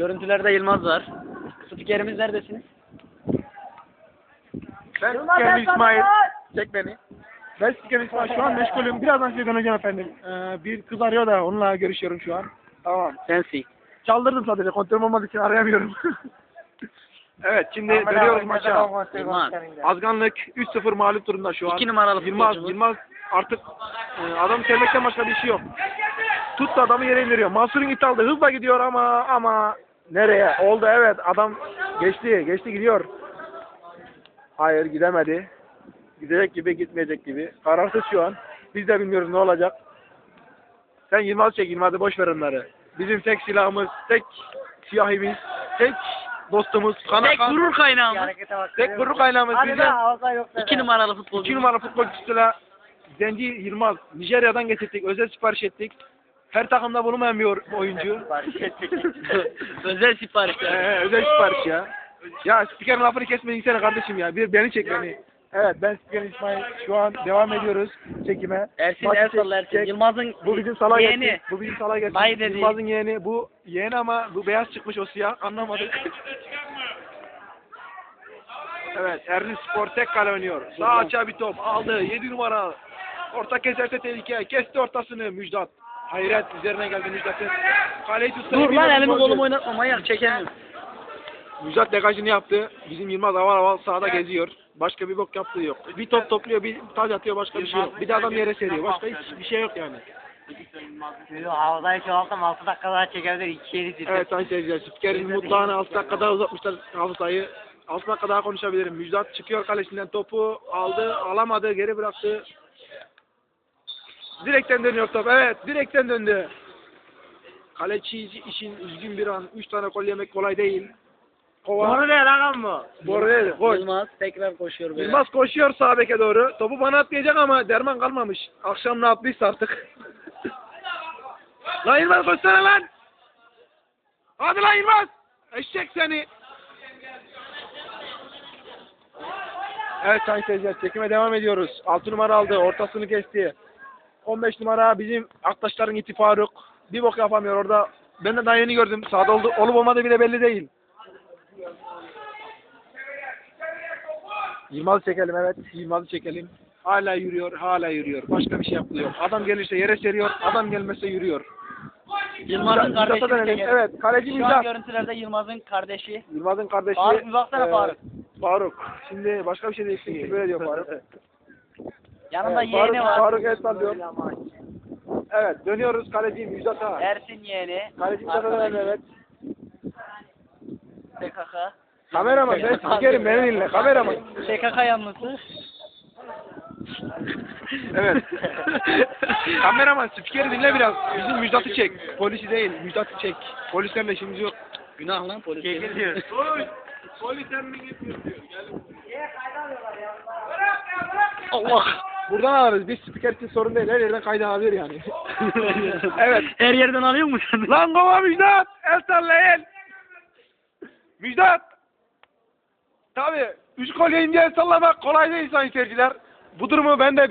Görüntülerde Yılmaz var. Spikerimiz neredesiniz? Ben spikerim İsmail. Çek beni. Ben spikerim İsmail. Şu an meşgulüm. Birazdan size döneceğim efendim. Ee, bir kız arıyor da onunla görüşüyorum şu an. Tamam. Sensi. Çaldırdım sadece. Kontrolüm olmadığı için arayamıyorum. evet şimdi dönüyoruz maça. Yılmaz. Azganlık 3-0 mağlup durumda şu an. İki numaralı Yılmaz, futbolcumuz. Yılmaz artık e, adamı sevmekten başka bir şey yok. Tuttu adamı yere indiriyor. Mansur'un iti aldı. Hızla gidiyor ama ama nereye? Oldu evet. Adam geçti. Geçti gidiyor. Hayır gidemedi. Gidecek gibi gitmeyecek gibi. Kararsız şu an. Biz de bilmiyoruz ne olacak. Sen Yılmaz çek Yılmaz'ı boş ver onları. Bizim tek silahımız, tek siyahimiz, tek dostumuz, kana Tek kan, gurur kaynağımız. tek gurur kaynağımız. Bizim İki numaralı futbolcu. İki numara futbolcusuyla Zenci Yılmaz Nijerya'dan getirdik. Özel sipariş ettik. Her takımda bulunmayan bir or- oyuncu. Özel siparişler. Ee, özel sipariş ya. Ya spikerin lafını kesmeyin sene kardeşim ya. Bir beni çek beni. Evet ben spiker İsmail. Şu an devam ediyoruz çekime. Ersin Maçı Ersal çek- Ersin. Yılmaz'ın Bu bizim sala yeğeni. geçti. Bu bizim sala geçti. Dayı dedi. Yılmaz'ın yeğeni. Bu yeğeni ama bu beyaz çıkmış o siyah. Anlamadık. evet Ersin Spor tek kale oynuyor. Sağ açığa bir top. Aldı. 7 numara. Orta keserse tehlike. Kesti ortasını Müjdat. Hayret üzerine geldi Müjdat'ın. Kaleyi tuttu. Dur lan elimi kolumu oynatma manyak çekemiyorum. Müjdat degajını yaptı. Bizim Yılmaz aval aval sahada geziyor. Başka bir bok yaptığı yok. Bir top topluyor, bir taç atıyor, başka bir şey yok. Bir de adam yere seriyor. Başka hiçbir şey yok yani. Havadayı çoğaltsam 6 dakika daha çekebilir. 2 yeri sildim. Evet sayın seyirciler. Spikerin mutlağını 6 dakika daha uzatmışlar hafızayı. 6 dakika daha konuşabilirim. Müjdat çıkıyor kalesinden topu aldı, alamadı, geri bıraktı. Direkten dönüyor top. Evet, direkten döndü. Kaleci işin üzgün bir an. 3 tane gol yemek kolay değil. Kova. Doğru değil lan mı? Doğru değil. Gol. Yılmaz tekrar koşuyor böyle. Yılmaz koşuyor sağ beke doğru. Topu bana atmayacak ama derman kalmamış. Akşam ne yaptıysa artık. lan Yılmaz koşsana lan. Hadi lan Yılmaz. Eşek seni. Evet sayın seyirciler çekime devam ediyoruz. 6 numara aldı. Ortasını kesti. 15 numara bizim arkadaşların iti Faruk. Bir bok yapamıyor orada. Ben de daha yeni gördüm. Sağda oldu, olup olmadığı bile belli değil. Yılmaz'ı çekelim evet. Yılmaz'ı çekelim. Hala yürüyor, hala yürüyor. Başka bir şey yapmıyor. Adam gelirse yere seriyor, adam gelmezse yürüyor. Yılmaz'ın kardeşi. çekelim. Evet, kaleci Şu an görüntülerde Yılmaz'ın kardeşi. Yılmaz'ın kardeşi. Faruk bir baksana e, Faruk. Faruk. Şimdi başka bir şey değişti. Böyle diyor Faruk. Yanında Evet, yeğeni Faruk, var. Faruk el sallıyor. Evet, dönüyoruz kaleci Müjdat'a. Ersin yeğeni. Kaleci Müjdat'a dönelim evet. PKK. Kameraman ben sikerim beni dinle. Kameraman. PKK yanlısı. Evet. Kameraman spikeri dinle biraz. Bizim Müjdat'ı çek. Polisi değil, Müjdat'ı çek. Polislerle işimiz yok. Günah lan polis. Diyor. Allah. Buradan alırız. Biz spiker için sorun değil. Her yerden kayda alabilir yani. evet. Her yerden alıyor musun? Lan kova Müjdat! El salla el! Müjdat! Tabii. Üç kolye ince el sallamak kolay değil sayın seyirciler. Bu durumu ben de